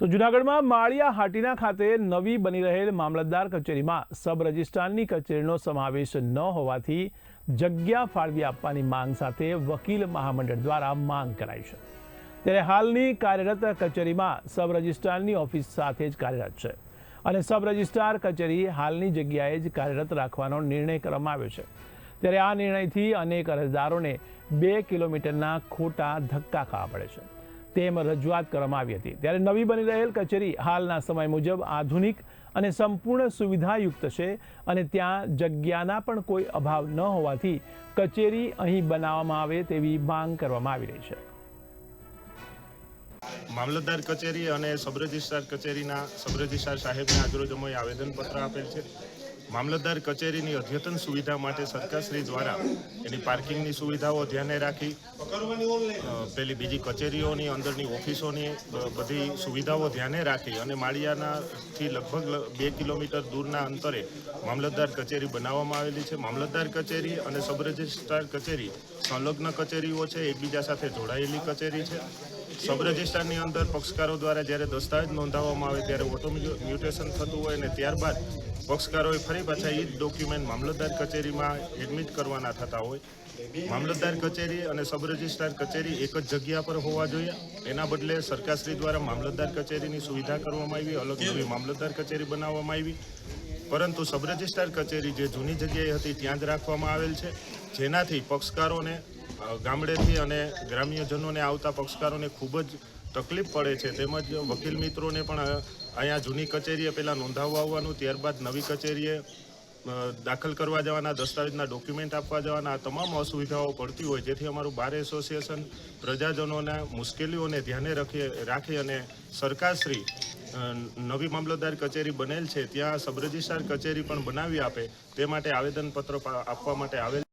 તો જૂનાગઢમાં માળિયા હાટીના ખાતે નવી બની રહેલ મામલતદાર કચેરીમાં સબ રજિસ્ટ્રારની કચેરીનો સમાવેશ ન હોવાથી જગ્યા ફાળવી આપવાની માંગ સાથે વકીલ મહામંડળ દ્વારા માંગ કરાઈ છે. ત્યારે હાલની કાર્યરત કચેરીમાં સબ રજિસ્ટ્રારની ઓફિસ સાથે જ કાર્યરત છે અને સબ રજિસ્ટ્રાર કચેરી હાલની જગ્યાએ જ કાર્યરત રાખવાનો નિર્ણય કરવામાં આવ્યો છે. ત્યારે આ નિર્ણયથી અનેક અરજદારોને બે કિલોમીટરના ખોટા ધક્કા ખાવા પડે છે. તેમ રજૂઆત કરવામાં આવી હતી. ત્યારે નવી બની રહેલ કચેરી હાલના સમય મુજબ આધુનિક અને સંપૂર્ણ સુવિધાયુક્ત છે અને ત્યાં જગ્યાના પણ કોઈ અભાવ ન હોવાથી કચેરી અહીં બનાવવામાં આવે તેવી માંગ કરવામાં આવી રહી છે. મામલતદાર કચેરી અને સબ રજિસ્ટ્રાર કચેરીના સબ રજિસ્ટ્રાર સાહેબને આજરોજ અમે આવેદનપત્ર આપેલ છે. મામલતદાર કચેરીની અદ્યતન સુવિધા માટે સરકારશ્રી દ્વારા એની પાર્કિંગની સુવિધાઓ ધ્યાને રાખી પેલી બીજી કચેરીઓની અંદરની ઓફિસોની બધી સુવિધાઓ ધ્યાને રાખી અને માળિયાનાથી લગભગ બે કિલોમીટર દૂરના અંતરે મામલતદાર કચેરી બનાવવામાં આવેલી છે. મામલતદાર કચેરી અને સબ રજિસ્ટ્રાર કચેરી સંલગ્ન કચેરીઓ છે. એકબીજા સાથે જોડાયેલી કચેરી છે. સબ રજિસ્ટ્રારની અંદર પક્ષકારો દ્વારા જ્યારે દસ્તાવેજ નોંધાવવામાં આવે ત્યારે ઓટો મ્યુટેશન થતું હોય અને ત્યારબાદ પક્ષકારોએ ફરી પાછા એ જ ડોક્યુમેન્ટ મામલતદાર કચેરીમાં એડમિટ કરવાના થતા હોય. મામલતદાર કચેરી અને સબ રજિસ્ટ્રાર કચેરી એક જ જગ્યા પર હોવા જોઈએ. એના બદલે સરકારશ્રી દ્વારા મામલતદાર કચેરીની સુવિધા કરવામાં આવી, અલગ નવી મામલતદાર કચેરી બનાવવામાં આવી. પરંતુ સબ રજિસ્ટ્રાર કચેરી જે જૂની જગ્યાએ હતી, ત્યાં જ રાખવામાં આવેલ છે. જેનાથી પક્ષકારોને ગામડેથી અને ગ્રામ્યજનોને આવતા પક્ષકારોને ખૂબ જ તકલીફ પડે છે. તેમજ વકીલ મિત્રોને પણ અહીંયા જૂની કચેરીએ પહેલાં નોંધાવવા આવવાનું, ત્યારબાદ નવી કચેરીએ દાખલ કરવા જવાના, દસ્તાવેજના ડોક્યુમેન્ટ આપવા જવાના તમામ અસુવિધાઓ પડતી હોય. જેથી અમારું બાર એસોસિએશન પ્રજાજનોના મુશ્કેલીઓને ધ્યાને રાખી રાખી અને સરકારશ્રી નવી મામલતદાર કચેરી બનેલ છે, ત્યાં સબરજિસ્ટ્રાર કચેરી પણ બનાવી આપે. તે માટે આવેદનપત્ર આપવા માટે આવેલ